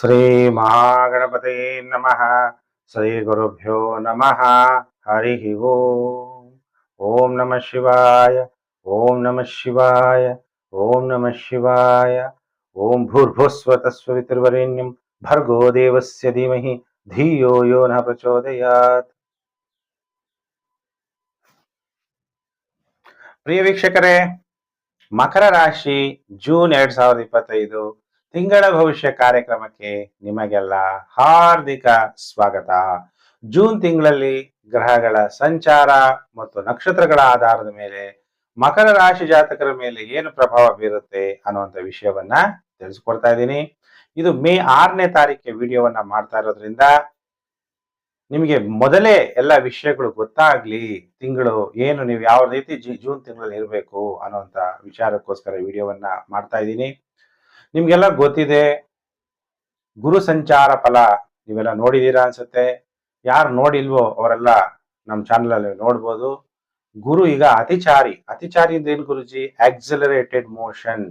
ಶ್ರೀ ಮಹಾಗಣಪತಯೇ ನಮಃ. ಶ್ರೀ ಗುರುಭ್ಯೋ ನಮಃ. ಹರಿ ಓಂ. ಓಂ ನಮಃ ಶಿವಾಯ. ಓಂ ನಮಃ ಶಿವಾಯ. ಓಂ ನಮಃ ಶಿವಾಯ. ಓಂ ಭೂರ್ಭುಸ್ವತಸ್ವಿತುರ್ವರೆಣ್ಯಂ ಭರ್ಗೋ ದೇವಸ್ಯ ಧೀಮಹಿ ಧಿಯೋ ಯೋ ನ ಪ್ರಚೋದಯಾತ್. ಪ್ರಿಯ ವೀಕ್ಷಕರೇ, ಮಕರ ರಾಶಿ ಜೂನ್ ಎರಡ್ ಸಾವಿರದ ಇಪ್ಪತ್ತೈದು. ತಿಂಗಳ ಭವಿಷ್ಯ ಕಾರ್ಯಕ್ರಮಕ್ಕೆ ನಿಮಗೆಲ್ಲ ಹಾರ್ದಿಕ ಸ್ವಾಗತ. ಜೂನ್ ತಿಂಗಳಲ್ಲಿ ಗ್ರಹಗಳ ಸಂಚಾರ ಮತ್ತು ನಕ್ಷತ್ರಗಳ ಆಧಾರದ ಮೇಲೆ ಮಕರ ರಾಶಿ ಜಾತಕರ ಮೇಲೆ ಏನು ಪ್ರಭಾವ ಬೀರುತ್ತೆ ಅನ್ನುವಂಥ ವಿಷಯವನ್ನ ತಿಳಿಸ್ಕೊಡ್ತಾ ಇದ್ದೀನಿ. ಇದು ಮೇ ಆರನೇ ತಾರೀಕಿಗೆ ವಿಡಿಯೋವನ್ನ ಮಾಡ್ತಾ ಇರೋದ್ರಿಂದ ನಿಮಗೆ ಮೊದಲೇ ಎಲ್ಲ ವಿಷಯಗಳು ಗೊತ್ತಾಗ್ಲಿ, ತಿಂಗಳು ಏನು ನೀವು ಯಾವ ರೀತಿ ಜೂನ್ ತಿಂಗಳಲ್ಲಿ ಇರಬೇಕು ಅನ್ನುವಂಥ ವಿಚಾರಕ್ಕೋಸ್ಕರ ವಿಡಿಯೋವನ್ನ ಮಾಡ್ತಾ ಇದ್ದೀನಿ. ನಿಮ್ಗೆಲ್ಲ ಗೊತ್ತಿದೆ, ಗುರು ಸಂಚಾರ ಫಲ ನೀವೆಲ್ಲ ನೋಡಿದೀರಾ ಅನ್ಸುತ್ತೆ. ಯಾರು ನೋಡಿಲ್ವೋ ಅವರೆಲ್ಲ ನಮ್ಮ ಚಾನಲ್ ಅಲ್ಲಿ ನೋಡ್ಬೋದು. ಗುರು ಈಗ ಅತಿಚಾರಿ ಅತಿಚಾರಿ ಅಂದ್ರೆ ಏನು ಗುರುಜಿ? ಆಕ್ಸಲರೇಟೆಡ್ ಮೋಷನ್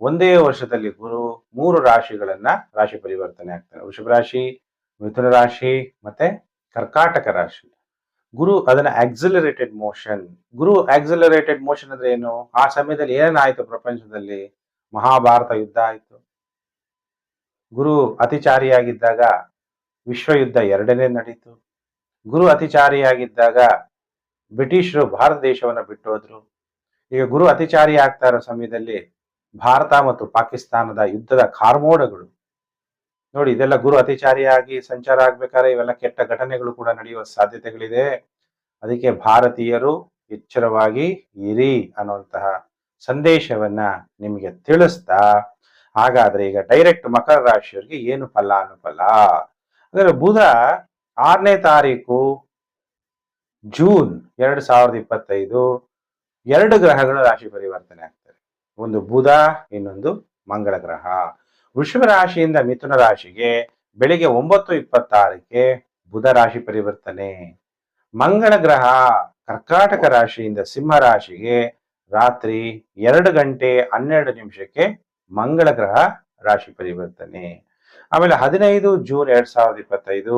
ಒಂದೇ ವರ್ಷದಲ್ಲಿ ಗುರು ಮೂರು ರಾಶಿಗಳನ್ನ ರಾಶಿ ಪರಿವರ್ತನೆ ಆಗ್ತಾರೆ. ವೃಷಭ ರಾಶಿ, ಮಿಥುನ ರಾಶಿ ಮತ್ತೆ ಕರ್ಕಾಟಕ ರಾಶಿ. ಗುರು ಅದನ್ನ accelerated motion Guru accelerated motion ಅಂದ್ರೆ ಏನು? ಆ ಸಮಯದಲ್ಲಿ ಏನಾಯ್ತು ಪ್ರಪಂಚದಲ್ಲಿ? ಮಹಾಭಾರತ ಯುದ್ಧ ಆಯಿತು. ಗುರು ಅತಿಚಾರಿಯಾಗಿದ್ದಾಗ ವಿಶ್ವ ಯುದ್ಧ ಎರಡನೇ ನಡೀತು. ಗುರು ಅತಿಚಾರಿಯಾಗಿದ್ದಾಗ ಬ್ರಿಟಿಷರು ಭಾರತ ದೇಶವನ್ನ ಬಿಟ್ಟು ಹೋದ್ರು ಈಗ ಗುರು ಅತಿಚಾರಿ ಆಗ್ತಾ ಇರೋ ಸಮಯದಲ್ಲಿ ಭಾರತ ಮತ್ತು ಪಾಕಿಸ್ತಾನದ ಯುದ್ಧದ ಕಾರ್ಮೋಡಗಳು. ನೋಡಿ, ಇದೆಲ್ಲ ಗುರು ಅತಿಚಾರಿಯಾಗಿ ಸಂಚಾರ ಆಗ್ಬೇಕಾದ್ರೆ ಇವೆಲ್ಲ ಕೆಟ್ಟ ಘಟನೆಗಳು ಕೂಡ ನಡೆಯುವ ಸಾಧ್ಯತೆಗಳಿದೆ. ಅದಕ್ಕೆ ಭಾರತೀಯರು ಎಚ್ಚರವಾಗಿ ಇರಿ ಅನ್ನುವಂತಹ ಸಂದೇಶವನ್ನ ನಿಮಗೆ ತಿಳಿಸ್ತಾ, ಹಾಗಾದ್ರೆ ಈಗ ಡೈರೆಕ್ಟ್ ಮಕರ ರಾಶಿಯವರಿಗೆ ಏನು ಫಲ ಅನುಫಲ ಅಂದ್ರೆ ಬುಧ ಆರನೇ ತಾರೀಕು, ಜೂನ್ ಎರಡ್ ಸಾವಿರದ ಇಪ್ಪತ್ತೈದು, ಎರಡು ಗ್ರಹಗಳು ರಾಶಿ ಪರಿವರ್ತನೆ ಆಗ್ತವೆ ಒಂದು ಬುಧ, ಇನ್ನೊಂದು ಮಂಗಳ ಗ್ರಹ. ವೃಷಭ ರಾಶಿಯಿಂದ ಮಿಥುನ ರಾಶಿಗೆ ಬೆಳಿಗ್ಗೆ ಒಂಬತ್ತು ಇಪ್ಪತ್ತಾರಕ್ಕೆ ಬುಧ ರಾಶಿ ಪರಿವರ್ತನೆ. ಮಂಗಳ ಗ್ರಹ ಕರ್ಕಾಟಕ ರಾಶಿಯಿಂದ ಸಿಂಹ ರಾಶಿಗೆ ರಾತ್ರಿ ಎರಡು ಗಂಟೆ ಹನ್ನೆರಡು ನಿಮಿಷಕ್ಕೆ ಮಂಗಳ ಗ್ರಹ ರಾಶಿ ಪರಿವರ್ತನೆ ಆಮೇಲೆ ಹದಿನೈದು ಜೂನ್ ಎರಡ್ ಸಾವಿರದ ಇಪ್ಪತ್ತೈದು,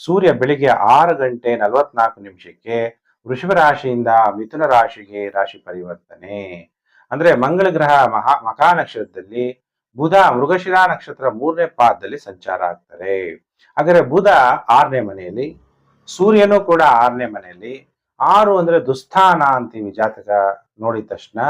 ಸೂರ್ಯ ಬೆಳಿಗ್ಗೆ ಆರು ಗಂಟೆ ನಲವತ್ನಾಲ್ಕು ನಿಮಿಷಕ್ಕೆ ವೃಷಭ ರಾಶಿಯಿಂದ ಮಿಥುನ ರಾಶಿಗೆ ರಾಶಿ ಪರಿವರ್ತನೆ ಅಂದ್ರೆ ಮಂಗಳ ಗ್ರಹ ಮಹಾ ಮಕಾ ನಕ್ಷತ್ರದಲ್ಲಿ ಬುಧ ಮೃಗಶಿರಾ ನಕ್ಷತ್ರ ಮೂರನೇ ಪಾದದಲ್ಲಿ ಸಂಚಾರ ಆಗ್ತಾರೆ. ಹಾಗಾದ್ರೆ ಬುಧ ಆರನೇ ಮನೆಯಲ್ಲಿ, ಸೂರ್ಯನು ಕೂಡ ಆರನೇ ಮನೆಯಲ್ಲಿ ಆರು ಅಂದ್ರೆ ದುಸ್ಥಾನ ಅಂತೀವಿ ಜಾತಕ ನೋಡಿದ ತಕ್ಷಣ,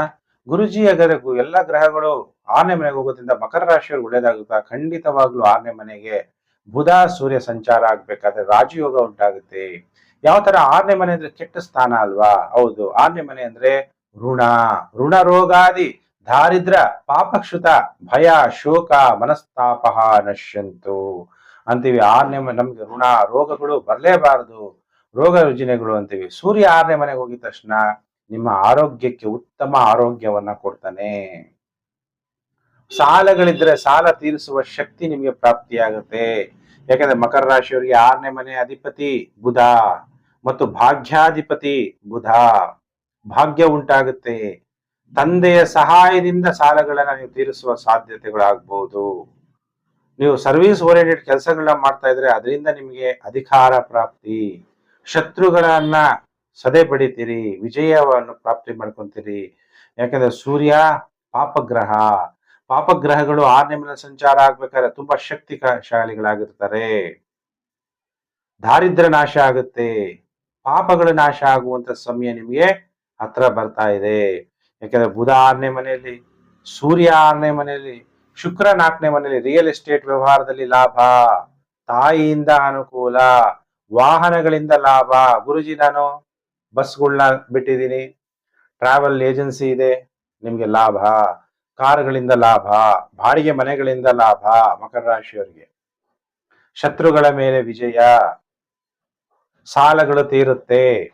ಗುರುಜಿ ಹಾಗಾದ್ರೆ ಗು- ಎಲ್ಲ ಗ್ರಹಗಳು ಆರನೇ ಮನೆಗೆ ಹೋಗೋದ್ರಿಂದ ಮಕರ ರಾಶಿಯವ್ರಿಗೆ ಒಳ್ಳೇದಾಗುತ್ತಾ. ಖಂಡಿತವಾಗ್ಲೂ ಆರನೇ ಮನೆಗೆ ಬುಧ, ಸೂರ್ಯ ಸಂಚಾರ ಆಗ್ಬೇಕಾದ್ರೆ ರಾಜಯೋಗ ಉಂಟಾಗುತ್ತೆ. ಯಾವ ತರ? ಆರನೇ ಮನೆ ಅಂದ್ರೆ ಕೆಟ್ಟ ಸ್ಥಾನ ಅಲ್ವಾ? ಹೌದು. ಆರನೇ ಮನೆ ಅಂದ್ರೆ ಋಣ. ಋಣ ರೋಗಾದಿ, ದಾರಿದ್ರ, ಪಾಪಕ್ಷುತ, ಭಯ, ಶೋಕ, ಮನಸ್ತಾಪ ನಶ್ಯಂತು. ಅಂತೀವಿ. ಆರನೇ ನಮ್ಗೆ ಋಣ ರೋಗಗಳು ಬರಲೇಬಾರದು. ರೋಗ ರುಜಿನಗಳು ಅಂತೀವಿ. ಸೂರ್ಯ ಆರನೇ ಮನೆಗೆ ಹೋಗಿದ ತಕ್ಷಣ ನಿಮ್ಮ ಆರೋಗ್ಯಕ್ಕೆ ಉತ್ತಮ ಆರೋಗ್ಯವನ್ನ ಕೊಡ್ತಾನೆ. ಸಾಲಗಳಿದ್ರೆ ಸಾಲ ತೀರಿಸುವ ಶಕ್ತಿ ನಿಮಗೆ ಪ್ರಾಪ್ತಿಯಾಗುತ್ತೆ. ಯಾಕಂದ್ರೆ ಮಕರ ರಾಶಿಯವರಿಗೆ ಆರನೇ ಮನೆ ಅಧಿಪತಿ ಬುಧ ಮತ್ತು ಭಾಗ್ಯಾಧಿಪತಿ ಬುಧ. ಭಾಗ್ಯ ಉಂಟಾಗುತ್ತೆ. ತಂದೆಯ ಸಹಾಯದಿಂದ ಸಾಲಗಳನ್ನ ನೀವು ತೀರಿಸುವ ಸಾಧ್ಯತೆಗಳಾಗಬಹುದು ನೀವು ಸರ್ವಿಸ್ ಓರಿಯೆಂಟೆಡ್ ಕೆಲಸಗಳನ್ನ ಮಾಡ್ತಾ ಇದ್ರೆ ಅದರಿಂದ ನಿಮಗೆ ಅಧಿಕಾರ ಪ್ರಾಪ್ತಿ. ಶತ್ರುಗಳನ್ನ ಸದೆ ಪಡಿತೀರಿ, ವಿಜಯವನ್ನು ಪ್ರಾಪ್ತಿ ಮಾಡ್ಕೊಂತೀರಿ. ಯಾಕಂದ್ರೆ ಸೂರ್ಯ ಪಾಪಗ್ರಹ. ಪಾಪಗ್ರಹಗಳು ಆರನೇ ಮನೆ ಸಂಚಾರ ಆಗ್ಬೇಕಾದ್ರೆ ತುಂಬಾ ಶಕ್ತಿಶಾಲಿಗಳಾಗಿರ್ತಾರೆ. ದಾರಿದ್ರ್ಯ ನಾಶ ಆಗುತ್ತೆ. ಪಾಪಗಳು ನಾಶ ಆಗುವಂತ ಸಮಯ ನಿಮಗೆ ಹತ್ರ ಬರ್ತಾ ಇದೆ. ಯಾಕಂದ್ರೆ ಬುಧ ಆರನೇ ಮನೆಯಲ್ಲಿ, ಸೂರ್ಯ ಆರನೇ ಮನೆಯಲ್ಲಿ ಶುಕ್ರ ನಾಲ್ಕನೇ ಮನೆಯಲ್ಲಿ ರಿಯಲ್ ಎಸ್ಟೇಟ್ ವ್ಯವಹಾರದಲ್ಲಿ ಲಾಭ. ತಾಯಿಯಿಂದ ಅನುಕೂಲ. ವಾಹನಗಳಿಂದ ಲಾಭ. ಗುರುಜಿ, ನಾನು ಬಸ್ಗಳನ್ನ ಬಿಟ್ಟಿದ್ದೀನಿ. ಟ್ರಾವೆಲ್ ಏಜೆನ್ಸಿ ಇದೆ, ನಿಮಗೆ ಲಾಭ. ಕಾರುಗಳಿಂದ ಲಾಭ, ಬಾಡಿಗೆ ಮನೆಗಳಿಂದ ಲಾಭ, ಮಕರ ರಾಶಿಯವರಿಗೆ. ಶತ್ರುಗಳ ಮೇಲೆ ವಿಜಯ. ಸಾಲಗಳು ತೀರುತ್ತೆ.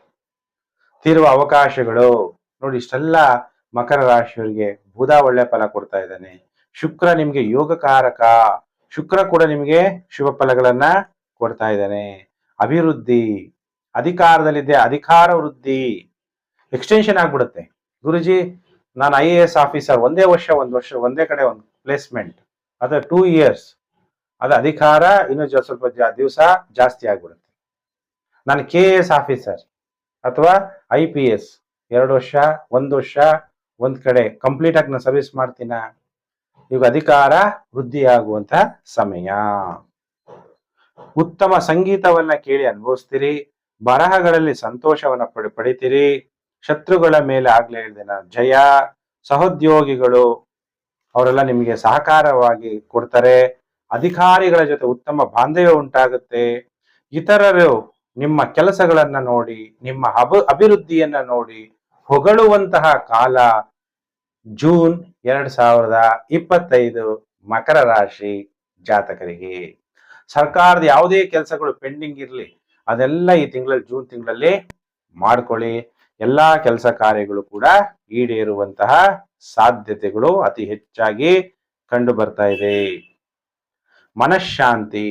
ತೀರುವ ಅವಕಾಶಗಳು. ನೋಡಿ, ಇಷ್ಟೆಲ್ಲ ಮಕರ ರಾಶಿಯವರಿಗೆ ಬುಧ ಒಳ್ಳೆ ಫಲ ಕೊಡ್ತಾ ಇದ್ದಾನೆ. ಶುಕ್ರ ನಿಮ್ಗೆ ಯೋಗಕಾರಕ. ಶುಕ್ರ ಕೂಡ ನಿಮ್ಗೆ ಶುಭ ಫಲಗಳನ್ನ ಕೊಡ್ತಾ ಇದ್ದಾನೆ. ಅಭಿವೃದ್ಧಿ, ಅಧಿಕಾರದಲ್ಲಿದ್ದೆ ಅಧಿಕಾರ ವೃದ್ಧಿ ಎಕ್ಸ್ಟೆನ್ಷನ್ ಆಗ್ಬಿಡುತ್ತೆ. ಗುರುಜಿ, ನಾನು ಐ ಎ ಎಸ್ ಆಫೀಸರ್ ಒಂದೇ ವರ್ಷ, ಒಂದು ವರ್ಷ, ಒಂದೇ ಕಡೆ ಒಂದು ಪ್ಲೇಸ್ಮೆಂಟ್ ಅದು ಟೂ ಇಯರ್ಸ್ ಅದು ಅಧಿಕಾರ ಇನ್ನೂ ಸ್ವಲ್ಪ ದಿವಸ ಜಾಸ್ತಿ ಆಗ್ಬಿಡುತ್ತೆ. ನಾನು ಕೆ ಎಸ್ ಆಫೀಸರ್ ಅಥವಾ ಐ ಪಿ ಎಸ್ ಎರಡು ವರ್ಷ, ಒಂದು ವರ್ಷ, ಒಂದ್ ಕಡೆ ಕಂಪ್ಲೀಟ್ ಆಗಿ ನಾನು ಸರ್ವಿಸ್ ಮಾಡ್ತೀನ? ಇವಾಗ ಅಧಿಕಾರ ವೃದ್ಧಿಯಾಗುವಂತ ಸಮಯ. ಉತ್ತಮ ಸಂಗೀತವನ್ನ ಕೇಳಿ ಅನುಭವಿಸ್ತೀರಿ, ಬರಹಗಳಲ್ಲಿ ಸಂತೋಷವನ್ನ ಪಡಿ, ಪಡಿತೀರಿ, ಶತ್ರುಗಳ ಮೇಲೆ ಆಗ್ಲೇ ಹೇಳಿದೆ ಜಯ, ಸಹೋದ್ಯೋಗಿಗಳು ಅವರೆಲ್ಲ ನಿಮಗೆ ಸಹಕಾರವಾಗಿ ಕೊಡ್ತಾರೆ, ಅಧಿಕಾರಿಗಳ ಜೊತೆ ಉತ್ತಮ ಬಾಂಧವ್ಯ ಉಂಟಾಗುತ್ತೆ, ಇತರರು ನಿಮ್ಮ ಕೆಲಸಗಳನ್ನ ನೋಡಿ, ನಿಮ್ಮ ಅಭ, ಅಭಿವೃದ್ಧಿಯನ್ನ ನೋಡಿ ಹೊಗಳುವಂತಹ ಕಾಲ ಜೂನ್ ಎರಡ್ ಸಾವಿರದ ಇಪ್ಪತ್ತೈದು ಮಕರ ರಾಶಿ ಜಾತಕರಿಗೆ. ಸರ್ಕಾರದ ಯಾವುದೇ ಕೆಲಸಗಳು ಪೆಂಡಿಂಗ್ ಇರಲಿ, ಅದೆಲ್ಲ ಈ ತಿಂಗಳಲ್ಲಿ ಜೂನ್ ತಿಂಗಳಲ್ಲಿ ಮಾಡ್ಕೊಳ್ಳಿ. ಎಲ್ಲಾ ಕೆಲಸ ಕಾರ್ಯಗಳು ಕೂಡ ಈಡೇರುವಂತಹ ಸಾಧ್ಯತೆಗಳು ಅತಿ ಹೆಚ್ಚಾಗಿ ಕಂಡು ಬರ್ತಾ ಇದೆ. ಮನಃಶಾಂತಿ,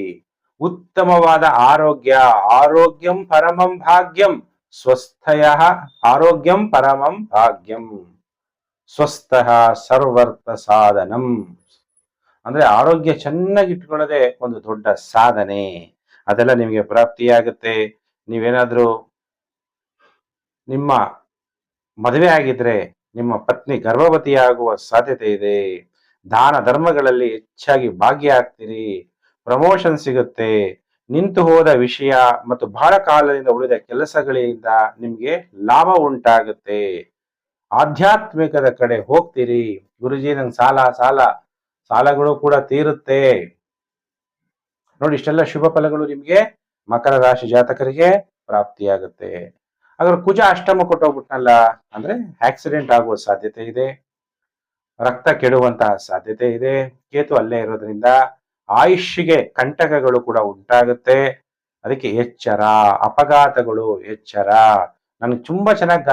ಉತ್ತಮವಾದ ಆರೋಗ್ಯ, ಆರೋಗ್ಯಂ ಪರಮಂ ಭಾಗ್ಯಂ, ಸ್ವಸ್ಥಯ ಆರೋಗ್ಯಂ ಪರಮಂ ಭಾಗ್ಯಂ, ಸ್ವಸ್ಥ ಸರ್ವರ್ಥ ಸಾಧನಂ. ಅಂದ್ರೆ ಆರೋಗ್ಯ ಚೆನ್ನಾಗಿ ಇಟ್ಕೊಳ್ಳೋದೇ ಒಂದು ದೊಡ್ಡ ಸಾಧನೆ. ಅದೆಲ್ಲ ನಿಮಗೆ ಪ್ರಾಪ್ತಿಯಾಗುತ್ತೆ ನೀವೇನಾದ್ರೂ ನಿಮ್ಮ ಮದುವೆ ಆಗಿದ್ರೆ ನಿಮ್ಮ ಪತ್ನಿ ಗರ್ಭವತಿಯಾಗುವ ಸಾಧ್ಯತೆ ಇದೆ. ದಾನ ಧರ್ಮಗಳಲ್ಲಿ ಹೆಚ್ಚಾಗಿ ಭಾಗಿಯಾಗ್ತೀರಿ ಪ್ರಮೋಷನ್ ಸಿಗುತ್ತೆ. ನಿಂತು ಹೋದ ವಿಷಯ ಮತ್ತು ಬಹಳ ಕಾಲದಿಂದ ಉಳಿದ ಕೆಲಸಗಳಿಂದ ನಿಮ್ಗೆ ಲಾಭ ಉಂಟಾಗುತ್ತೆ. ಆಧ್ಯಾತ್ಮಿಕದ ಕಡೆ ಹೋಗ್ತೀರಿ. ಗುರುಜಿ ನಂಗೆ ಸಾಲ ಸಾಲ ಸಾಲಗಳು ಕೂಡ ತೀರುತ್ತೆ. ನೋಡಿ, ಇಷ್ಟೆಲ್ಲ ಶುಭ ಫಲಗಳು ನಿಮ್ಗೆ ಮಕರ ರಾಶಿ ಜಾತಕರಿಗೆ ಪ್ರಾಪ್ತಿಯಾಗುತ್ತೆ. ಅದರ ಕುಜ ಅಷ್ಟಮ ಕೊಟ್ಟೋಗ್ಬಿಟ್ನಲ್ಲ, ಅಂದ್ರೆ ಆಕ್ಸಿಡೆಂಟ್ ಆಗುವ ಸಾಧ್ಯತೆ ಇದೆ. ರಕ್ತ ಕೆಡುವಂತಹ ಸಾಧ್ಯತೆ ಇದೆ. ಕೇತು ಅಲ್ಲೇ ಇರೋದ್ರಿಂದ ಆಯುಷ್ಗೆ ಕಂಟಕಗಳು ಕೂಡ ಉಂಟಾಗುತ್ತೆ. ಅದಕ್ಕೆ ಎಚ್ಚರ, ಅಪಘಾತಗಳು ಎಚ್ಚರ. ನನಗೆ ತುಂಬಾ ಚೆನ್ನಾಗಿ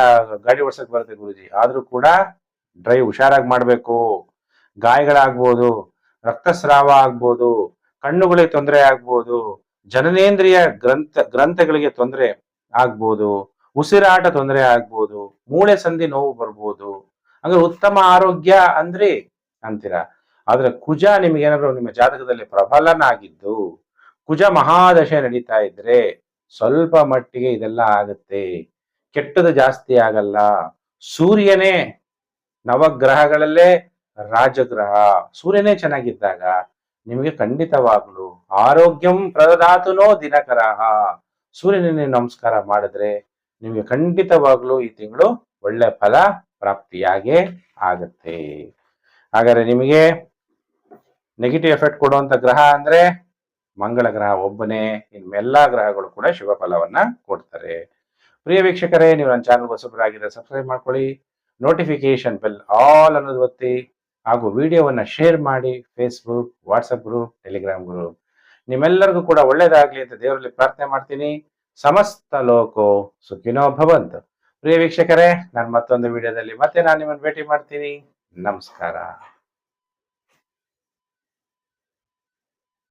ಗಾಡಿ ಓಡಿಸಕ್ ಬರುತ್ತೆ ಗುರುಜಿ. ಆದ್ರೂ ಕೂಡ ಡ್ರೈವ್ ಹುಷಾರಾಗಿ ಮಾಡ್ಬೇಕು. ಗಾಯಗಳಾಗ್ಬೋದು, ರಕ್ತಸ್ರಾವ ಆಗ್ಬೋದು ಕಣ್ಣುಗಳಿಗೆ ತೊಂದರೆ ಆಗ್ಬೋದು, ಜನನೇಂದ್ರಿಯ ಗ್ರಂಥ, ಗ್ರಂಥಗಳಿಗೆ ತೊಂದರೆ ಆಗ್ಬೋದು, ಉಸಿರಾಟ ತೊಂದರೆ ಆಗ್ಬೋದು, ಮೂಳೆ ಸಂಧಿ ನೋವು ಬರ್ಬೋದು. ಅಂದ್ರೆ ಉತ್ತಮ ಆರೋಗ್ಯ ಅಂದ್ರಿ ಅಂತೀರಾ? ಆದ್ರೆ ಕುಜ ನಿಮಗೇನಾದ್ರು ನಿಮ್ಮ ಜಾತಕದಲ್ಲಿ ಪ್ರಬಲನಾಗಿದ್ದು, ಕುಜ ಮಹಾದಶೆ ನಡೀತಾ ಇದ್ರೆ ಸ್ವಲ್ಪ ಮಟ್ಟಿಗೆ ಇದೆಲ್ಲ ಆಗುತ್ತೆ. ಕೆಟ್ಟದ ಜಾಸ್ತಿ ಆಗಲ್ಲ. ಸೂರ್ಯನೇ ನವಗ್ರಹಗಳಲ್ಲೇ ರಾಜಗ್ರಹ, ಸೂರ್ಯನೇ ಚೆನ್ನಾಗಿದ್ದಾಗ ನಿಮಗೆ ಖಂಡಿತವಾಗ್ಲು ಆರೋಗ್ಯಂ ಪ್ರದಾತುನೋ ದಿನಕರಹ. ಸೂರ್ಯನೇ ನಮಸ್ಕಾರ ಮಾಡಿದ್ರೆ ನಿಮಗೆ ಖಂಡಿತವಾಗ್ಲೂ ಈ ತಿಂಗಳು ಒಳ್ಳೆ ಫಲ ಪ್ರಾಪ್ತಿಯಾಗೇ ಆಗತ್ತೆ. ಹಾಗಾದ್ರೆ ನಿಮಗೆ ನೆಗೆಟಿವ್ ಎಫೆಕ್ಟ್ ಕೊಡುವಂತ ಗ್ರಹ ಅಂದ್ರೆ ಮಂಗಳ ಗ್ರಹ ಒಬ್ಬನೇ, ಇನ್ಮೆಲ್ಲಾ ಗ್ರಹಗಳು ಕೂಡ ಶುಭ ಫಲವನ್ನ ಕೊಡ್ತಾರೆ ಪ್ರಿಯ ವೀಕ್ಷಕರೇ, ನೀವು ನನ್ನ ಚಾನಲ್ ಹೊಸಬರಾಗಿದ್ರೆ ಸಬ್ಸ್ಕ್ರೈಬ್ ಮಾಡ್ಕೊಳ್ಳಿ. ನೋಟಿಫಿಕೇಶನ್ ಬೆಲ್ ಆಲ್ ಅನ್ನೋದು ಒತ್ತಿ. ಹಾಗೂ ವಿಡಿಯೋವನ್ನ ಶೇರ್ ಮಾಡಿ Facebook WhatsApp group Telegram group ನಿಮ್ಮೆಲ್ಲರಿಗೂ ಕೂಡ ಒಳ್ಳೇದಾಗಲಿ ಅಂತ ದೇವರಲ್ಲಿ ಪ್ರಾರ್ಥನೆ ಮಾಡ್ತೀನಿ. ಸಮಸ್ತ ಲೋಕೋ ಸುಖಿನೋ ಭವಂತು. ಪ್ರಿಯ ವೀಕ್ಷಕರೇ, ನಾನು ಮತ್ತೊಂದು ವಿಡಿಯೋದಲ್ಲಿ ಮತ್ತೆ ನಾನು ನಿಮ್ಮನ್ನು ಭೇಟಿ ಮಾಡ್ತೀನಿ. ನಮಸ್ಕಾರ.